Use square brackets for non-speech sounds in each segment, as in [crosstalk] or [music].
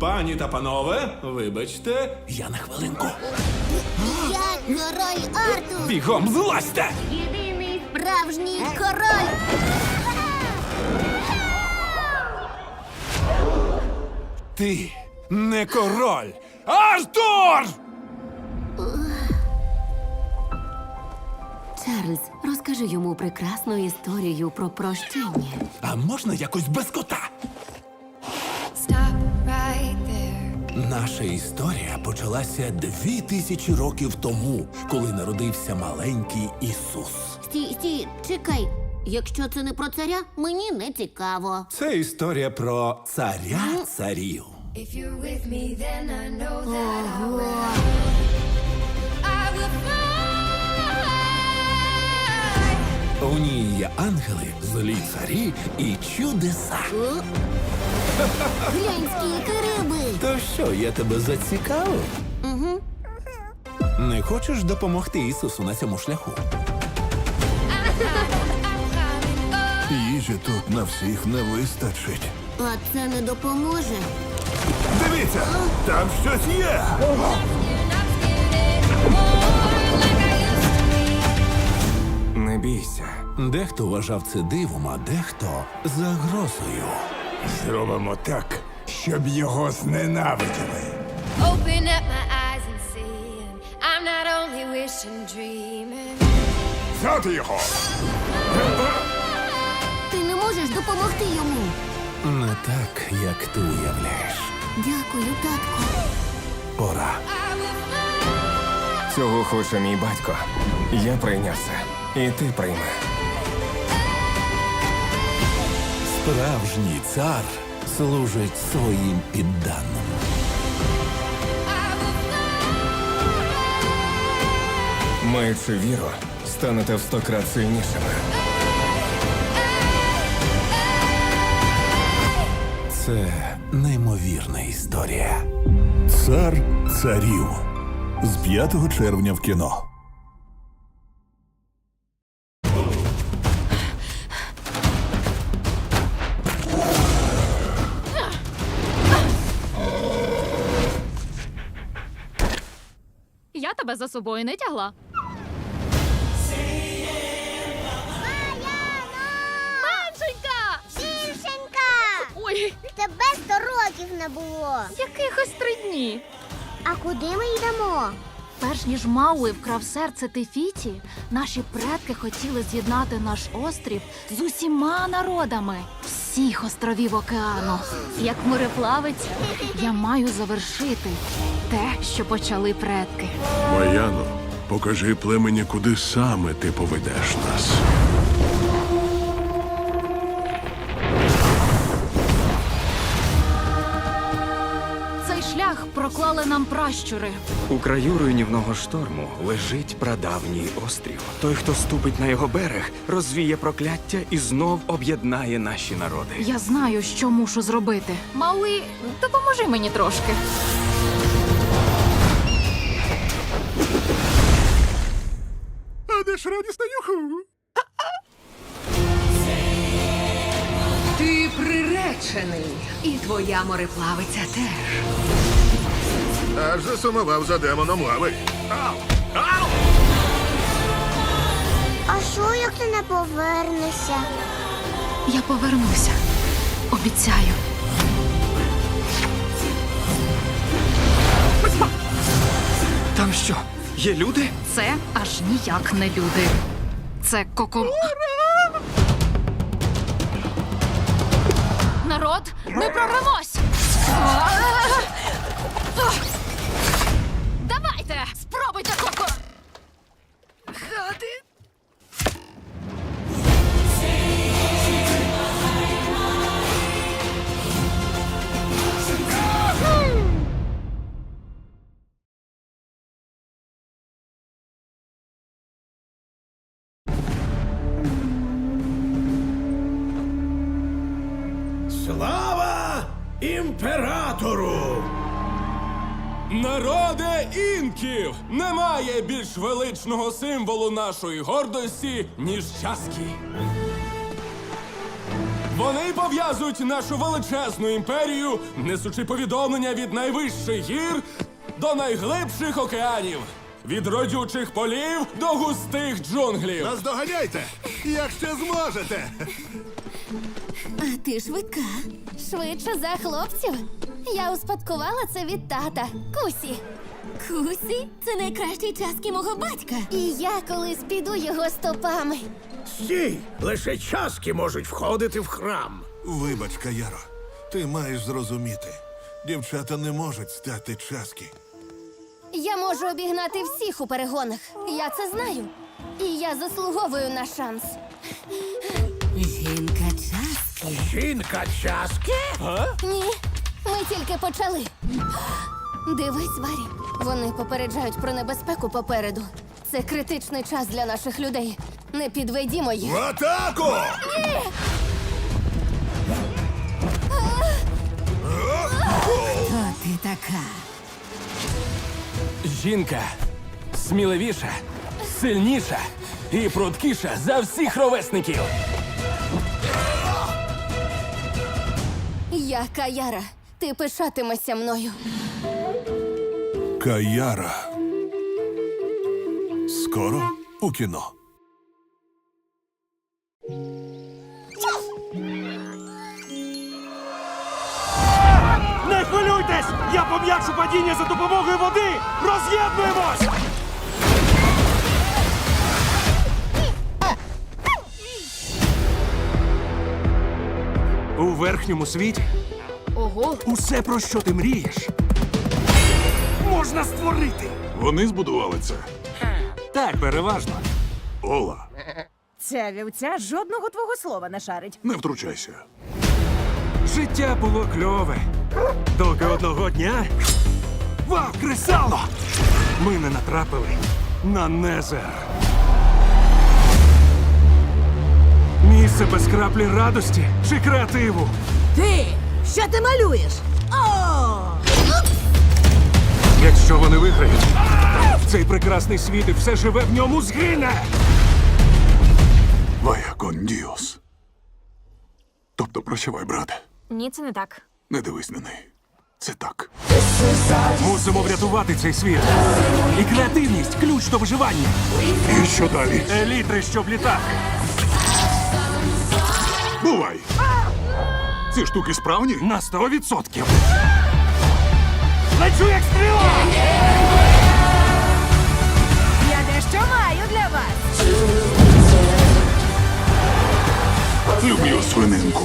Пані та панове, вибачте, я на хвилинку. Я король Артур! Бігом злазьте! Єдиний справжній король! Ти не король! Артур! Чарльз, розкажи йому прекрасну історію про прощення. А можна якось без кота? Наша історія почалася дві тисячі років тому, коли народився маленький Ісус. Стій, стій, чекай. Якщо це не про царя, мені не цікаво. Це історія про царя царів. If you're with me, then I know that I Ого. I will fly. У ній є ангели, злі царі і чудеса. О? Глянь, скільки риби! То що, я тебе зацікавив? Угу. Не хочеш допомогти Ісусу на цьому шляху? Їжі тут на всіх не вистачить. А це не допоможе. Дивіться, там щось є. Не бійся. Дехто вважав це дивом, а дехто загрозою. Зробимо так, щоб його зненавиділи. Open up my eyes and see. I'm not only wishing, dreaming. Взяти його. Ти не можеш допомогти йому. Не так, як ти уявляєш. Дякую, татку. Пора. I will fly. Цього хоче мій батько. Я прийняв це. І ти прийми. Справжній цар служить своїм підданим. Маючи віру, станете в сто крат сильнішими. Це неймовірна історія. Цар царів з 5 червня в кіно. Тебе за собою не тягла. Меншенька! Дівчинка! Ой, Тебе сто років не було. якихось три дні. А куди ми йдемо? Перш ніж Мауи вкрав серце Тефіті, наші предки хотіли з'єднати наш острів з усіма народами всіх островів океану. Як мореплавець, я маю завершити те, що почали предки. Маяно, покажи племені, куди саме ти поведеш нас. Проклали нам пращури. У краю руйнівного шторму лежить прадавній острів. Той, хто ступить на його берег, розвіє прокляття і знов об'єднає наші народи. Я знаю, що мушу зробити. Мауи, допоможи мені трошки. А де ж радісна юху? Ти приречений, і твоя мореплавиця теж. Аж засумував за демоном лави. А що, як ти не повернешся? Я повернуся. Обіцяю. Там що? Є люди? Це аж ніяк не люди. Це коко. Народ, ми прорвемось! Слава імператору! Народе інків! Немає більш величного символу нашої гордості, ніж часки. Вони пов'язують нашу величезну імперію, несучи повідомлення від найвищих гір до найглибших океанів, від родючих полів до густих джунглів. Наздоганяйте, якщо зможете. Ти швидка. Швидше за хлопців. Я успадкувала це від тата. Кусі. Кусі, це найкращий часки мого батька. І я колись піду його стопами. Стій! Лише часки можуть входити в храм. Вибач, Каяро, ти маєш зрозуміти. Дівчата не можуть стати часки. Я можу обігнати всіх у перегонах. Я це знаю. І я заслуговую на шанс. Часки. Жінка часки? Ні, ми тільки почали. Дивись, Барі. Вони попереджають про небезпеку попереду. Це критичний час для наших людей. Не підведімо їх. В атаку! Хто ти така? Жінка сміливіша, сильніша і пруткіша за всіх ровесників. Я Каяра. Ти пишатимешся мною. Каяра. Скоро у кіно. Не хвилюйтесь! Я пом'якшу падіння за допомогою води! Роз'єднуємось! Верхньому світі Ого, усе, про що ти мрієш, можна створити. Вони збудували це. Так, переважно. Ола, Ця вівця жодного твого слова не шарить. не втручайся. Життя було кльове. Доки одного дня. Вау, кресало! Ми не натрапили на Незер. Місце без краплі радості чи креативу. Ти! Що ти малюєш? О! Якщо вони виграють, цей прекрасний світ і все живе в ньому згине. Вая кон діос. Тобто прощавай, брате. ні, це не так. Не дивись на неї. Це так. Мусимо врятувати цей світ. І креативність ключ до виживання. І що далі? Елітри, щоб літати. Бувай! Ці штуки справні? На 100%. Лечу як стріла! Я дещо маю для вас. Люблю свининку.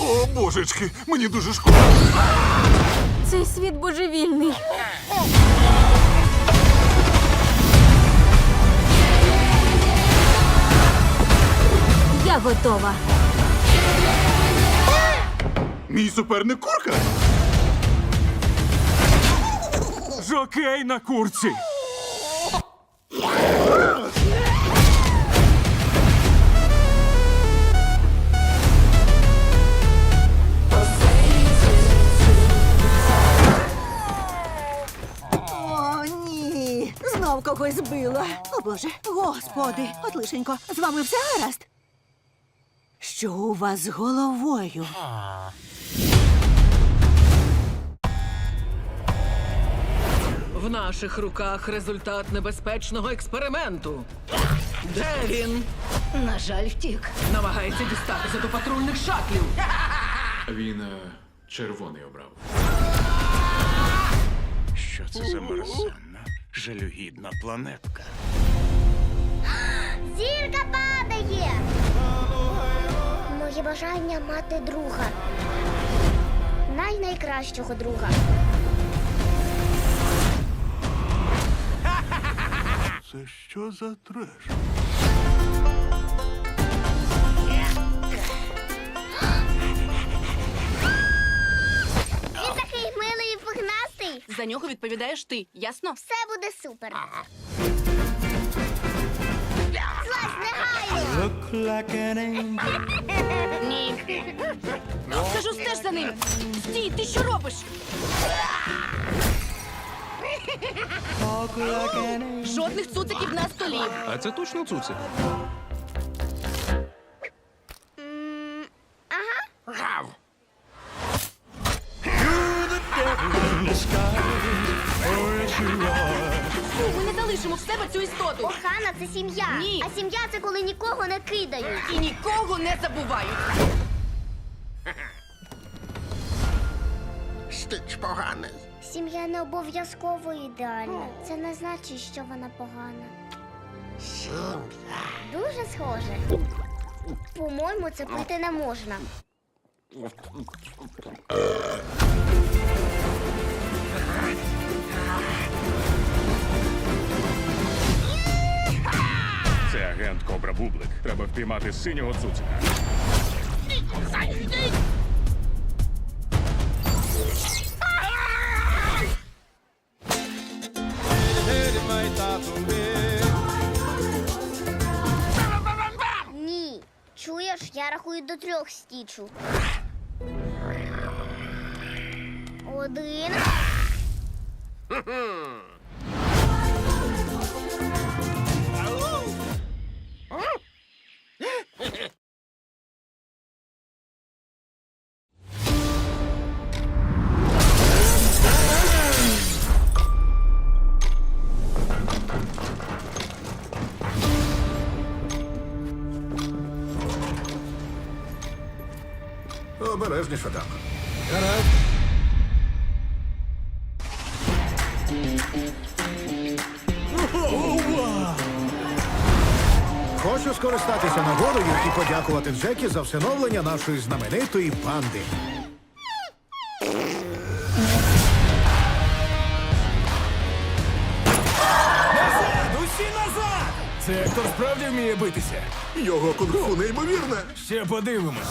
О, божечки, мені дуже шкода. Цей світ божевільний. Я готова. Мій суперник курка. Жокей на курці. О, ні. Знов когось збила. О боже, господи, от лишенько, з вами все гаразд? Що у вас з головою? В наших руках результат небезпечного експерименту. Де він? На жаль, втік. Намагається дістатися до патрульних шатлів. Він е, червоний обрав. Що це за мерзенна, жалюгідна планетка? Зірка падає. Моє бажання мати друга. Най-найкращого друга. Це що за треш? Він такий милий і пухнастий. За нього відповідаєш ти, ясно? Все буде супер. Злазь angel. Ні. Кажу, стеж за ним. Стій, ти що робиш? Жодних цуциків на столі. А це точно цуцик. Це сім'я. Ні. А сім'я це коли нікого не кидають. І нікого не забувають. Стич поганий. Сім'я не обов'язково ідеальна. Це не значить, що вона погана. Сім'я. Дуже схоже. По-моєму, це пити не можна. Це агент Кобра Бублик. Треба впіймати синього цуцика. Ні. Чуєш, я рахую до трьох стічу. Один. Обережніше там. Скористатися нагодою і подякувати Джекі за всиновлення нашої знаменитої панди. Усі назад! Це актор справді вміє битися. Його кунг-фу неймовірне. Ще подивимось.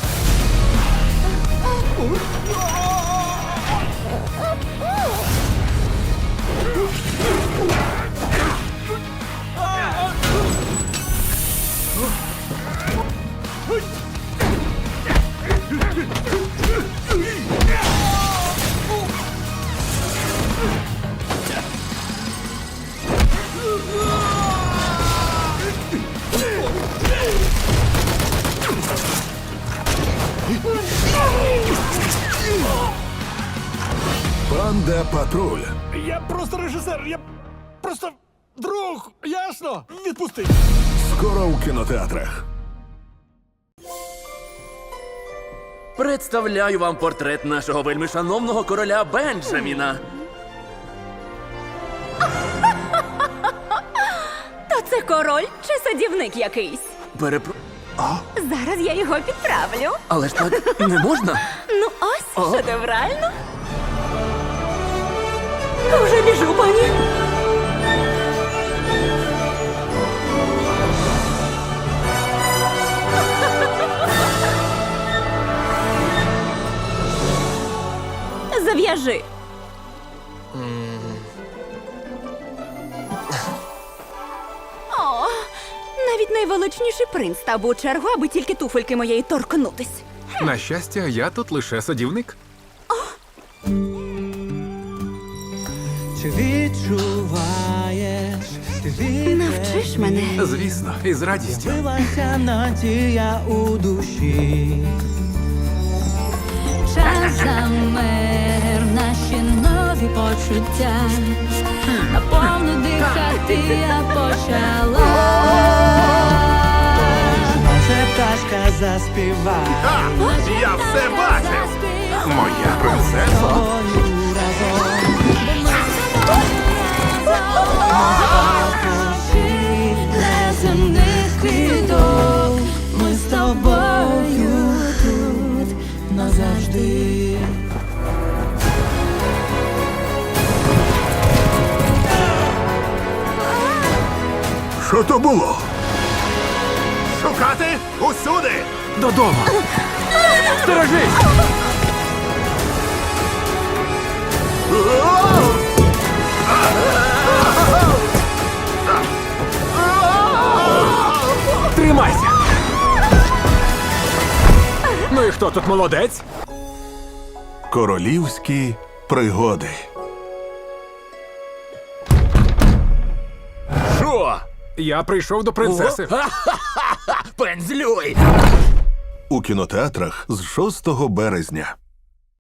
Панда патруль. Я просто режисер, я просто друг, ясно? Відпусти. Скоро у кінотеатрах. Представляю вам портрет нашого вельми шановного короля Бенджаміна. То це король чи садівник якийсь? Перепро... Зараз я його підправлю. Але ж так не можна. Ну ось, шедеврально. Уже біжу, пані. Зав'яжи. О, навіть найвеличніший принц став би у чергу, аби тільки туфельки моєї торкнутись. На щастя, я тут лише садівник. Чи відчуваєш? Навчиш мене. Звісно, із радістю. Билася надія у душі. Замер наші нові почуття. Наповну дихати я почала. Це пташка заспіває. Я все бачив! Моя принцеса. То було? Шукати усюди! Додому! Сторожись! Тримайся! Ну і хто тут молодець? Королівські пригоди. Я прийшов до принцеси. [laughs] Пензлюй! У кінотеатрах з 6 березня.